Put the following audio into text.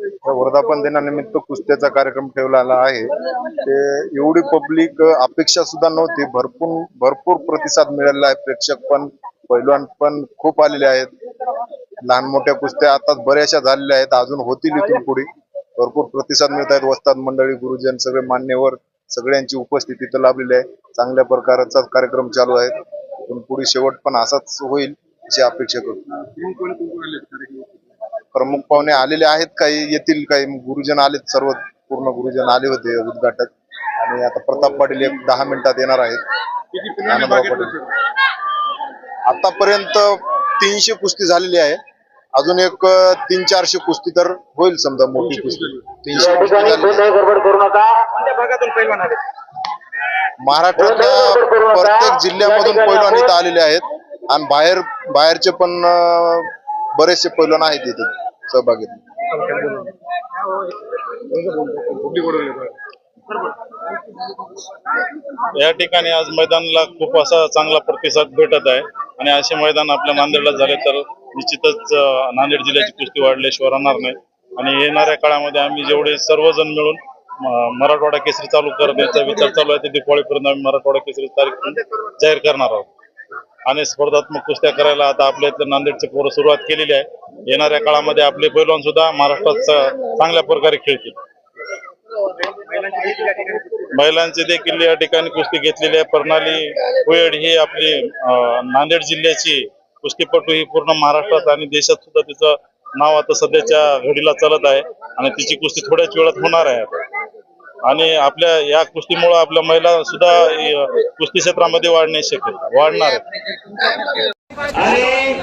या वर्धापन दिनानिमित्त कुस्त्याचा कार्यक्रम ठेवलेला आहे. ते एवढी पब्लिक अपेक्षा सुद्धा नव्हती. भरपूर भरपूर प्रतिसाद मिळालेला आहे. प्रेक्षक पण पैलवान पण खूप आलेले आहेत. लहान मोठ्या कुस्त्या आता बऱ्याचशा झालेल्या आहेत. अजून होतील इथून पुढे. भरपूर प्रतिसाद मिळत आहेत. वस्ताद मंडळी गुरुजन सगळे मान्यवर सगळ्यांची उपस्थिती तर लाभलेली आहे. चांगल्या प्रकारचा कार्यक्रम चालू आहे. पण पुढे शेवट पण असाच होईल अशी अपेक्षा करतो. प्रमुख पाहुणे आलेले आहेत. काही येतील काही गुरुजन आलेत. सर्व पूर्ण गुरुजन आले होते उद्घाटक. आणि आता प्रताप पाटील एक दहा मिनिटात येणार आहेत. आनंदराव पाटील. आतापर्यंत तीनशे कुस्ती झालेली आहे. अजून एक तीन चारशे कुस्ती तर होईल समजा मोठी कुस्ती. तीनशे कुस्ती महाराष्ट्रातल्या प्रत्येक जिल्ह्यामधून पैलवान इथं आलेले आहेत. आणि बाहेर बाहेरचे पण बरेचसे पैलवान आहेत इथे. सहभागी या ठिकाणी आज मैदानाला खूप असा चांगला प्रतिसाद भेटत आहे. आणि असे मैदान आपल्या नांदेडला झाले तर निश्चितच नांदेड जिल्ह्याची कुस्ती वाढल्याशिवाय राहणार नाही. आणि येणाऱ्या काळामध्ये आम्ही जेवढे सर्वजण मिळून मराठवाडा केसरी चालू करण्याचा विचार चालू आहे ते दिवाळीपर्यंत आम्ही मराठवाडा केसरी तारीख जाहीर करणार आहोत. आणि स्पर्धात्मक कुस्त्या करायला आता आपल्या इथलं नांदेडचे पोरं सुरुवात केलेली आहे. येणाऱ्या काळामध्ये आपले पैलवान सुद्धा महाराष्ट्रात चांगल्या प्रकारे खेळतील. महिलांची देखील या ठिकाणी कुस्ती घेतलेली आहे. प्रणाली कुयड ही आपली नांदेड जिल्ह्याची कुस्तीपटू ही पूर्ण महाराष्ट्रात आणि देशात सुद्धा तिचं नाव आता सध्याच्या घडीला चालत आहे. आणि तिची कुस्ती थोड्याच वेळात होणार आहे आता. आणि आपल्या या कुस्तीमुळे आपल्या महिला सुद्धा कुस्ती क्षेत्रामध्ये वाढणे शक्य वाढणार आणि